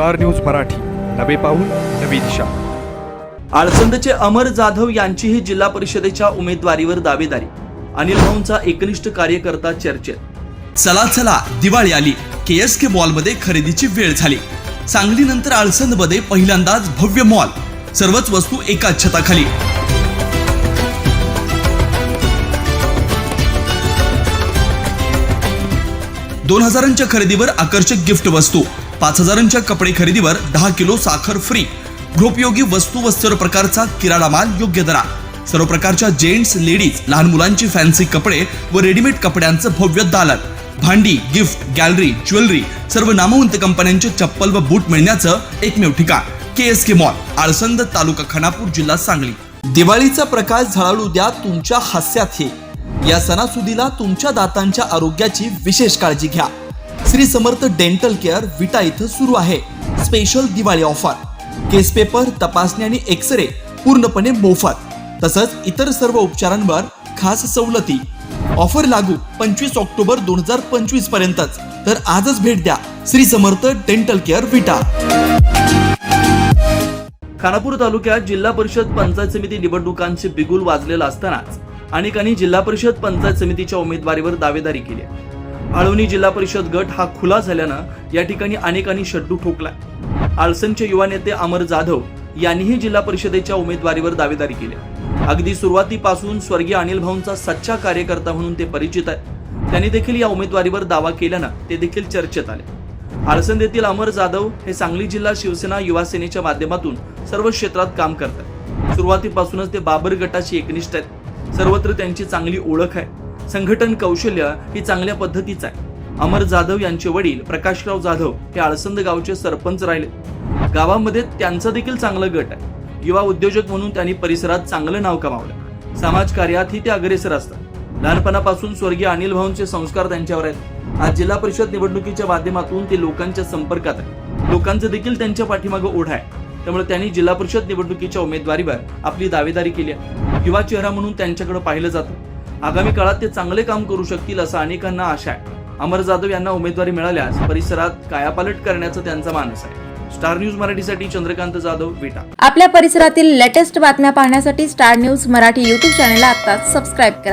Star news Marathi. नवे पाऊल नवी दिशा. आळसंदचे अमर जाधव यांचीही जिल्हा परिषदेच्या उमेदवारीवर दावेदारी. अनिल भाऊंचा एकनिष्ठ कार्यकर्ता चर्चेत. चला चला दिवाळी आली. के एस के मॉलमध्ये खरेदीची वेळ झाली. सांगलीनंतर आळसंदमध्ये पहिल्यांदाच भव्य मॉल. सर्वच वस्तू एकाच छताखाली. दोन हजारांच्या खरेदीवर आकर्षक गिफ्ट वस्तू. पाच हजारांच्या कपडे खरेदीवर दहा किलो साखर फ्री गृहोपयोगी वस्तू व सर्व प्रकारचा किराणा माल योग्य दरा सर्व प्रकारच्या जेंट्स लेडीज लहान मुलांची फॅन्सी कपडे व रेडीमेड कपड्यांचं भव्य दालन. भांडी गिफ्ट गॅलरी ज्वेलरी सर्व नामवंत कंपन्यांचे चप्पल व बूट मिळण्याचं एकमेव ठिकाण. K S K mall Alsand taluka Khanapur जिल्हा सांगली. दिवाळीचा प्रकाश झळाळू द्या तुमच्या हास्यात हे. या सणासुदीला तुमच्या दातांच्या आरोग्याची विशेष काळजी घ्या. श्री समर्थ डेंटल केअर विटा इथं सुरू आहे. Special Diwali offer case paper तपासणी आणि एक्स रे पूर्णपणे मोफत. तसंच इतर सर्व उपचारांवर खास सवलती. ऑफर लागू पंचवीस ऑक्टोबर दोन हजार पंचवीस पर्यंतच. तर आजच भेट द्या श्री समर्थ डेंटल केअर विटा. खानापूर तालुक्यात जिल्हा परिषद पंचायत समिती निवडणुकांचे बिगुल वाजलेलं असतानाच अनेकांनी जिल्हा परिषद पंचायत समितीच्या उमेदवारीवर दावेदारी केली आहे. आळवणी जिल्हा परिषद गट हा खुला झाल्यानं या ठिकाणी अनेकांनी शड्डू ठोकलाय. आळसनचे युवा नेते अमर जाधव यांनीही जिल्हा परिषदेच्या उमेदवारीवर दावेदारी केली. आहे. अगदी सुरुवातीपासून स्वर्गीय अनिल भाऊंचा सच्चा कार्यकर्ता म्हणून ते परिचित आहेत. त्यांनी देखील या उमेदवारीवर दावा केल्यानं ते देखील चर्चेत आले. आळसंद येथील अमर जाधव हे सांगली जिल्हा शिवसेना युवा सेनेच्या माध्यमातून सर्व क्षेत्रात काम करतात. सुरुवातीपासूनच ते बाबर गटाशी एकनिष्ठ आहेत. सर्वत्र त्यांची चांगली ओळख आहे. संघटन कौशल्य ही चांगल्या पद्धतीचं आहे. अमर जाधव यांचे वडील प्रकाशराव जाधव हे आळसंद गावचे सरपंच राहिले. गावामध्ये त्यांचा देखील चांगला गट आहे. युवा उद्योजक म्हणून त्यांनी परिसरात चांगलं नाव कमावलं. समाज कार्यातही ते अग्रेसर असतात. लहानपणापासून स्वर्गीय अनिल भाऊंचे संस्कार त्यांच्यावर आहेत. आज जिल्हा परिषद निवडणुकीच्या माध्यमातून ते लोकांच्या संपर्कात आहे लोकांचं देखील त्यांच्या पाठीमागं ओढ आहे. त्यामुळे त्यांनी जिल्हा परिषद निवडणुकीच्या उमेदवारीवर आपली दावेदारी केली आहे. युवा चेहरा म्हणून त्यांच्याकडे पाहिलं जातं. आगामी काळात ते चांगले काम करू शकतील असं अनेकांना आशा आहे. अमर जाधव यांना उमेदवारी मिळाल्यास परिसरात कायापालट करण्याचा त्यांचा मानस आहे. स्टार न्यूज मराठीसाठी चंद्रकांत जाधव विटा. आपल्या परिसरातील लेटेस्ट बातम्या पाहण्यासाठी स्टार न्यूज मराठी यूट्यूब चॅनलला आता सबस्क्राईब करा.